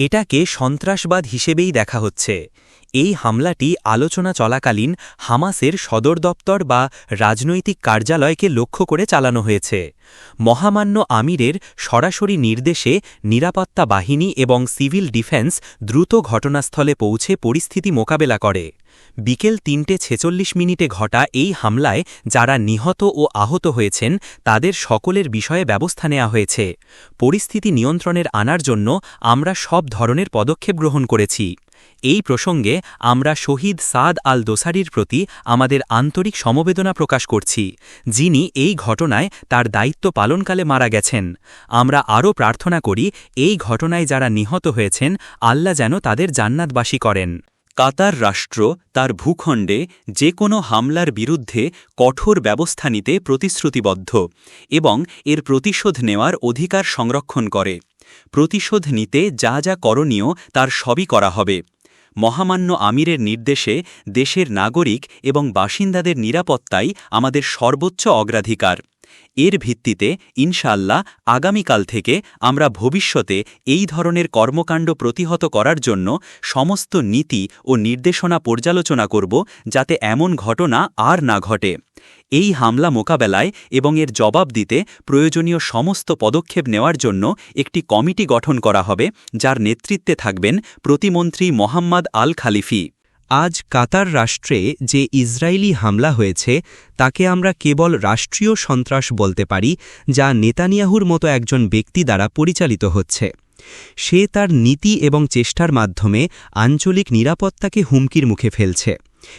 এটাকে সন্ত্রাসবাদ হিসেবেই দেখা হচ্ছে। এই হামলাটি আলোচনা চলাকালীন হামাসের সদর দপ্তর বা রাজনৈতিক কার্যালয়কে লক্ষ্য করে চালানো হয়েছে। মহামান্য আমিরের সরাসরি নির্দেশে নিরাপত্তা বাহিনী এবং সিভিল ডিফেন্স দ্রুত ঘটনাস্থলে পৌঁছে পরিস্থিতি মোকাবেলা করে। বিকেল তিনটে ছেচল্লিশ মিনিটে ঘটা এই হামলায় যারা নিহত ও আহত হয়েছেন, তাদের সকলের বিষয়ে ব্যবস্থা নেওয়া হয়েছে। পরিস্থিতি নিয়ন্ত্রণের আনার জন্য আমরা সব ধরনের পদক্ষেপ গ্রহণ করেছি। এই প্রসঙ্গে আমরা শহীদ সাদ আল দোসারির প্রতি আমাদের আন্তরিক সমবেদনা প্রকাশ করছি, যিনি এই ঘটনায় তার দায়িত্ব পালনকালে মারা গেছেন। আমরা আরও প্রার্থনা করি, এই ঘটনায় যারা নিহত হয়েছেন, আল্লাহ যেন তাদের জান্নাতবাসী করেন। কাতার রাষ্ট্র তার ভূখণ্ডে যে কোনো হামলার বিরুদ্ধে কঠোর ব্যবস্থা নিতে প্রতিশ্রুতিবদ্ধ এবং এর প্রতিশোধ নেওয়ার অধিকার সংরক্ষণ করে। প্রতিশোধ নিতে যা যা করণীয় তার সবই করা হবে। মহামান্য আমিরের নির্দেশে দেশের নাগরিক এবং বাসিন্দাদের নিরাপত্তাই আমাদের সর্বোচ্চ অগ্রাধিকার। এর ভিত্তিতে ইনশাল্লাহ আগামীকাল থেকে আমরা ভবিষ্যতে এই ধরনের কর্মকাণ্ড প্রতিহত করার জন্য সমস্ত নীতি ও নির্দেশনা পর্যালোচনা করব যাতে এমন ঘটনা আর না ঘটে। এই হামলা মোকাবেলায় এবং এর জবাব দিতে প্রয়োজনীয় সমস্ত পদক্ষেপ নেওয়ার জন্য একটি কমিটি গঠন করা হবে, যার নেতৃত্বে থাকবেন প্রতিমন্ত্রী মোহাম্মদ আল খালিফি আজ কাতার রাষ্ট্রে যে ইসরায়েলি হামলা হয়েছে, তাকে আমরা কেবল রাষ্ট্রীয় সন্ত্রাস বলতে পারি, যা নেতানিয়াহুর মতো একজন ব্যক্তি দ্বারা পরিচালিত হচ্ছে। সে তার নীতি এবং চেষ্টার মাধ্যমে আঞ্চলিক নিরাপত্তাকে হুমকির মুখে ফেলছে।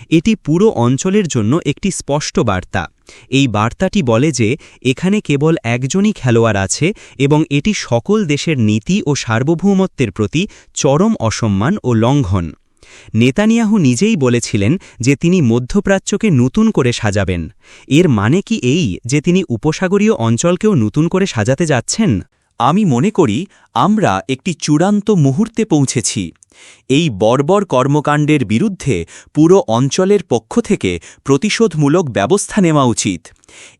এটি পুরো অঞ্চলের জন্য একটি স্পষ্ট বার্তা। এই বার্তাটি বলে যে, এখানে কেবল একজনই খেলোয়াড় আছে এবং এটি সকল দেশের নীতি ও সার্বভৌমত্বের প্রতি চরম অসম্মান ও লঙ্ঘন। নেতানিয়াহু নিজেই বলেছিলেন যে তিনি মধ্যপ্রাচ্যকে নতুন করে সাজাবেন। এর মানে কি এই যে তিনি উপসাগরীয় অঞ্চলকেও নতুন করে সাজাতে যাচ্ছেন? আমি মনে করি আমরা একটি চূড়ান্ত মুহূর্তে পৌঁছেছি। এই বর্বর কর্মকাণ্ডের বিরুদ্ধে পুরো অঞ্চলের পক্ষ থেকে প্রতিশোধমূলক ব্যবস্থা নেওয়া উচিত।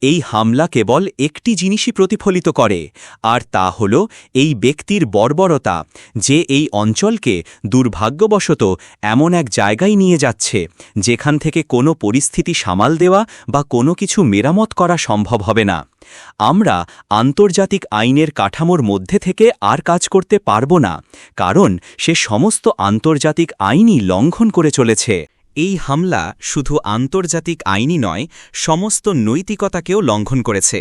এই হামলা কেবল একটি জিনিসই প্রতিফলিত করে, আর তা হল এই ব্যক্তির বর্বরতা, যে এই অঞ্চলকে দুর্ভাগ্যবশত এমন এক জায়গায় নিয়ে যাচ্ছে, যেখান থেকে কোনো পরিস্থিতি সামাল দেওয়া বা কোনো কিছু মেরামত করা সম্ভব হবে না। আমরা আন্তর্জাতিক আইনের কাঠামোর মধ্যে থেকে আর কাজ করতে পারব না কারণ সে সমস্ত আন্তর্জাতিক আইনই লঙ্ঘন করে চলেছে। এই হামলা শুধু আন্তর্জাতিক আইনই নয়, সমস্ত নৈতিকতাকেও লঙ্ঘন করেছে।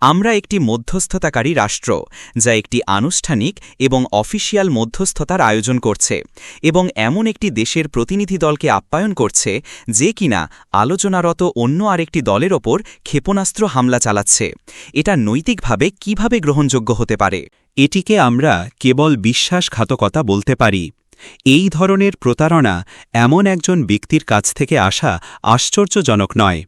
আমরা একটি মধ্যস্থতাকারী রাষ্ট্র, যা একটি আনুষ্ঠানিক এবং অফিসিয়াল মধ্যস্থতার আয়োজন করছে এবং এমন একটি দেশের প্রতিনিধি দলকে আপ্যায়ন করছে যে কিনা আলোচনারত অন্য আরেকটি দলের ওপর ক্ষেপণাস্ত্র হামলা চালাচ্ছে। এটা নৈতিকভাবে কীভাবে গ্রহণযোগ্য হতে পারে? এটিকে আমরা কেবল বিশ্বাসঘাতকতা বলতে পারি। এই ধরনের প্রতারণা এমন একজন ব্যক্তির কাছ থেকে আসা আশ্চর্যজনক নয়।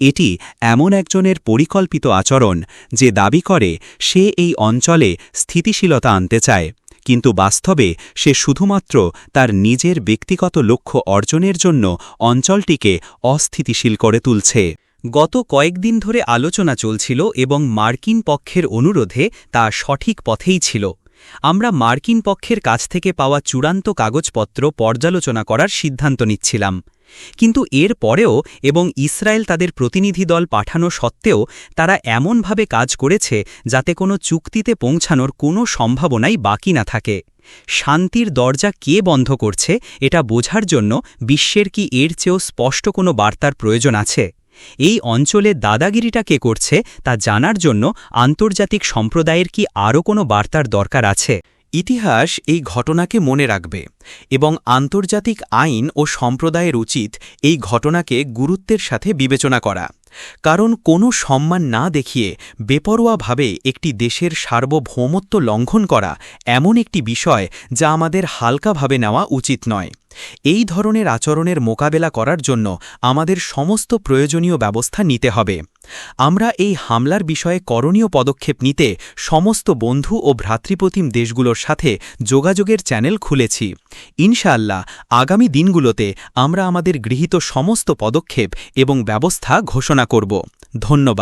এটি এমন একজনের পরিকল্পিত আচরণ যে দাবি করে সে এই অঞ্চলে স্থিতিশীলতা আনতে চায়, কিন্তু বাস্তবে সে শুধুমাত্র তার নিজের ব্যক্তিগত লক্ষ্য অর্জনের জন্য অঞ্চলটিকে অস্থিতিশীল করে তুলছে। গত কয়েকদিন ধরে আলোচনা চলছিল এবং মার্কিন পক্ষের অনুরোধে তা সঠিক পথেই ছিল। আমরা মার্কিন পক্ষের কাছ থেকে পাওয়া চূড়ান্ত কাগজপত্র পর্যালোচনা করার সিদ্ধান্ত নিচ্ছিলাম। কিন্তু এর পরেও এবং ইসরায়েল তাদের প্রতিনিধি দল পাঠানো সত্ত্বেও তারা এমনভাবে কাজ করেছে যাতে কোনো চুক্তিতে পৌঁছানোর কোনো সম্ভাবনাই বাকি না থাকে। শান্তির দরজা কে বন্ধ করছে এটা বোঝার জন্য বিশ্বের কি এর চেয়েও স্পষ্ট কোনো বার্তার প্রয়োজন আছে? এই অঞ্চলে দাদাগিরিটা কে করছে তা জানার জন্য আন্তর্জাতিক সম্প্রদায়ের কি আরও কোনো বার্তার দরকার আছে? ইতিহাস এই ঘটনাকে মনে রাখবে এবং আন্তর্জাতিক আইন ও সম্প্রদায়ের উচিত এই ঘটনাকে গুরুত্বের সাথে বিবেচনা করা। কারণ কোনো সম্মান না দেখিয়ে বেপরোয়াভাবে একটি দেশের সার্বভৌমত্ব লঙ্ঘন করা এমন একটি বিষয় যা আমাদের হালকাভাবে নেওয়া উচিত নয়। এই ধরনের আচরণের মোকাবেলা করার জন্য আমাদের সমস্ত প্রয়োজনীয় ব্যবস্থা নিতে হবে। আমরা এই হামলার বিষয়ে করণীয় পদক্ষেপ নিতে সমস্ত বন্ধু ও ভ্রাতৃপ্রতিম দেশগুলোর সাথে যোগাযোগের চ্যানেল খুলেছি। ইনশাআল্লাহ, আগামী দিনগুলোতে আমরা আমাদের গৃহীত সমস্ত পদক্ষেপ এবং ব্যবস্থা ঘোষণা করব। ধন্যবাদ।